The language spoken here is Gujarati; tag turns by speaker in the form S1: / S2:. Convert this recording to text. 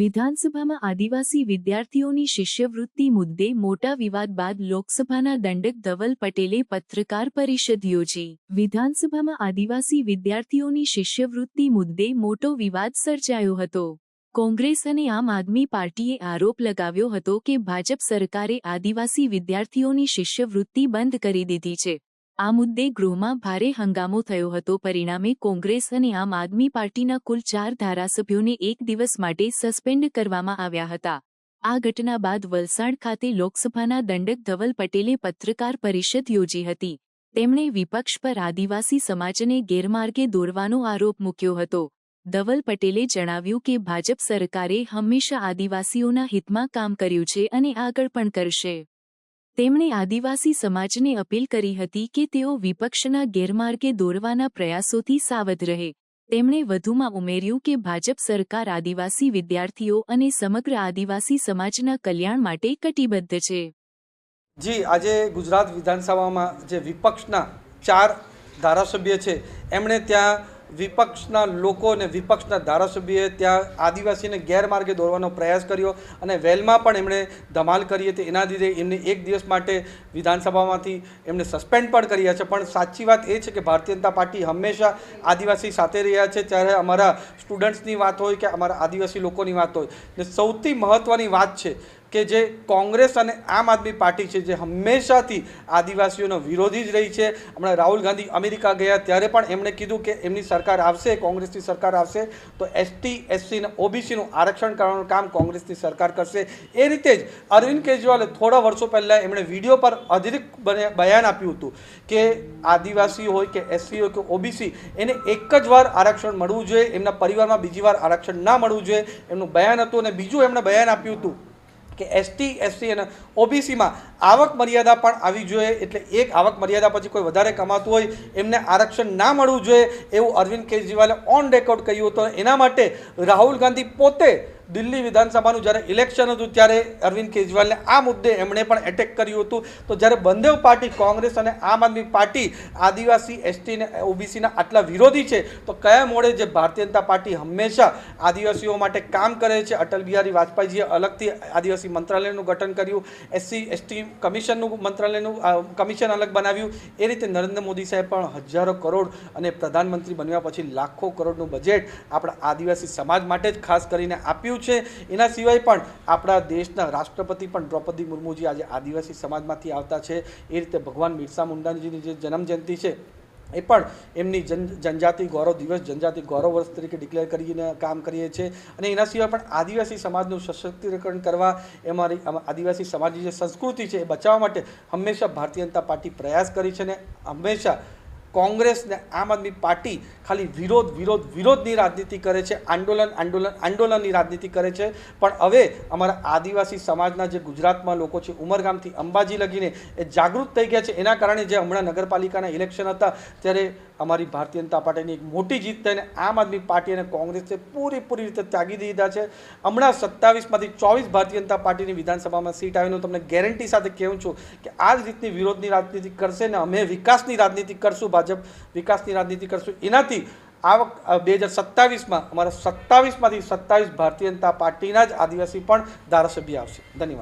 S1: વિધાનસભામાં આદિવાસી વિદ્યાર્થીઓની શિષ્યવૃત્તિ મુદ્દે મોટા વિવાદ બાદ લોકસભાના દંડક ધવલ પટેલે પત્રકાર પરિષદ યોજી. વિધાનસભામાં આદિવાસી વિદ્યાર્થીઓની શિષ્યવૃત્તિ મુદ્દે મોટો વિવાદ સર્જાયો હતો. કોંગ્રેસ અને આમ આદમી પાર્ટીએ આરોપ લગાવ્યો હતો કે ભાજપ સરકારે આદિવાસી વિદ્યાર્થીઓની શિષ્યવૃત્તિ બંધ કરી દીધી છે. આ મુદ્દે ગૃહમાં ભારે હંગામો થયો હતો. પરિણામે કોંગ્રેસ અને આમ આદમી પાર્ટીના કુલ ચાર ધારાસભ્યોને એક દિવસ માટે સસ્પેન્ડ કરવામાં આવ્યા હતા. આ ઘટના બાદ વલસાડ ખાતે લોકસભાના દંડક ધવલ પટેલે પત્રકાર પરિષદ યોજી હતી. તેમણે વિપક્ષ પર આદિવાસી સમાજને ગેરમાર્ગે દોરવાનો આરોપ મૂક્યો હતો. ધવલ પટેલે જણાવ્યું કે ભાજપ સરકારે હંમેશા આદિવાસીઓના હિતમાં કામ કર્યું છે અને આગળ પણ કરશે. તેમણે આદિવાસી સમાજને અપીલ કરી હતી કે તેઓ વિપક્ષના ગેરમાર્ગે દોરવાના પ્રયાસોથી સાવધ રહે. તેમણે વધુમાં ઉમેર્યું કે ભાજપ સરકાર આદિવાસી વિદ્યાર્થીઓ અને સમગ્ર આદિવાસી સમાજના કલ્યાણ માટે કટિબદ્ધ છે.
S2: જી, આજે ગુજરાત વિધાનસભામાં જે વિપક્ષના ચાર ધારાસભ્ય છે, એમણે ત્યાં વિપક્ષના લોકો અને વિપક્ષના ધારાસભ્યોએ ત્યાં આદિવાસીને ગેરમાર્ગે દોરવાનો પ્રયાસ કર્યો અને વેલમાં પણ એમણે ધમાલ કરી હતી. એના લીધે એમને એક દિવસ માટે વિધાનસભામાંથી એમને સસ્પેન્ડ પણ કર્યા છે. પણ સાચી વાત એ છે કે ભારતીય જનતા પાર્ટી હંમેશા આદિવાસી સાથે રહ્યા છે. ત્યારે અમારા સ્ટુડન્ટ્સની વાત હોય કે અમારા આદિવાસી લોકોની વાત હોય. ને સૌથી મહત્ત્વની વાત છે કે જે કોંગ્રેસ અને આમ આદમી પાર્ટી છે, જે હંમેશાથી આદિવાસીઓનો વિરોધી જ રહી છે. હમણાં રાહુલ ગાંધી અમેરિકા ગયા, ત્યારે પણ એમણે કીધું કે એમની સરકાર આવશે, કોંગ્રેસની સરકાર આવશે, તો એસટી, એસસી અને ઓબીસીનું આરક્ષણ કરવાનું કામ કોંગ્રેસની સરકાર કરશે. એ રીતે જ અરવિંદ કેજરીવાલે થોડા વર્ષો પહેલાં એમણે વીડિયો પર અધિક બયાન આપ્યું હતું કે આદિવાસી હોય કે એસસી હોય કે ઓબીસી, એને એક જ વાર આરક્ષણ મળવું જોઈએ, એમના પરિવારમાં બીજી વાર આરક્ષણ ના મળવું જોઈએ, એમનું બયાન હતું અને બીજું એમણે બયાન આપ્યું હતું. કે એસટી એસસી અને ઓબીસીમાં આવક મર્યાદા પણ આવી જોઈએ. એટલે એક આવક મર્યાદા પછી કોઈ વધારે કમાતું હોય, એમને આરક્ષણ ના મળવું જોઈએ એવું અરવિંદ કેજરીવાલે ઓન રેકોર્ડ કહ્યું હતું. એના માટે રાહુલ ગાંધી પોતે દિલ્હી વિધાનસભાનું જ્યારે ઇલેક્શન હતું ત્યારે અરવિંદ કેજરીવાલને આ મુદ્દે એમણે પણ એટેક કર્યું હતું. તો જ્યારે બંને પાર્ટી, કોંગ્રેસ અને આમ આદમી પાર્ટી, આદિવાસી, એસટી અને ઓબીસીના આટલા વિરોધી છે, તો કયા મોડે જે ભારતીય જનતા પાર્ટી હંમેશા આદિવાસીઓ માટે કામ કરે છે, અટલ બિહારી વાજપેયીજીએ અલગથી આદિવાસી મંત્રાલયનું ગઠન કર્યું, એસસી, એસટી કમિશનનું મંત્રાલયનું કમિશન અલગ બનાવ્યું. એ રીતે નરેન્દ્ર મોદી સાહેબ પણ હજારો કરોડ અને પ્રધાનમંત્રી બન્યા પછી લાખો કરોડનું બજેટ આપણા આદિવાસી સમાજ માટે જ ખાસ કરીને આપ્યું છે. એના સિવાય પણ આપણા દેશના રાષ્ટ્રપતિ પણ દ્રૌપદી મુર્મુજી આજે આદિવાસી સમાજમાંથી આવતા છે. એ રીતે ભગવાન બિરસા મુંડાજીની જે જન્મ જયંતિ છે, એ પણ એમની જન, જનજાતિ ગૌરવ દિવસ, જનજાતિ ગૌરવ વર્ષ તરીકે ડિક્લેર કરીને કામ કરીએ છીએ અને એના સિવાય પણ આદિવાસી સમાજનું સશક્તિકરણ કરવા અમારી આદિવાસી સમાજની જે સંસ્કૃતિ છે, એ બચાવવા માટે હંમેશા ભારતીય જનતા પાર્ટી પ્રયાસ કરી છે ને હંમેશા કોંગ્રેસ ને આમ આદમી પાર્ટી ખાલી વિરોધ વિરોધ, વિરોધની રાજનીતિ કરે છે, આંદોલન આંદોલન, આંદોલનની રાજનીતિ કરે છે. પણ હવે અમારા આદિવાસી સમાજના જે ગુજરાતમાં લોકો છે, ઉમરગામથી અંબાજી લગીને એ જાગૃત થઈ ગયા છે. એના કારણે જે હમણાં નગરપાલિકાના ઇલેક્શન હતા, ત્યારે અમારી ભારતીય જનતા પાર્ટીની એક મોટી જીત થઈને આમ આદમી પાર્ટી અને કોંગ્રેસે પૂરેપૂરી રીતે ત્યાગી દીધા છે. હમણાં સત્તાવીસમાંથી ચોવીસ ભારતીય જનતા પાર્ટીની વિધાનસભામાં સીટ આવીને તમને ગેરંટી સાથે કહું છું કે આ જ રીતની વિરોધની રાજનીતિ કરશે ને અમે વિકાસની રાજનીતિ કરશું. ભાજપ વિકાસની રાજનીતિ કરશું. એનાથી આવક બે હજાર સત્તાવીસમાં અમારા સત્તાવીસમાંથી સત્તાવીસ ભારતીય જનતા પાર્ટીના જ આદિવાસી પણ ધારાસભ્ય આવશે. ધન્યવાદ.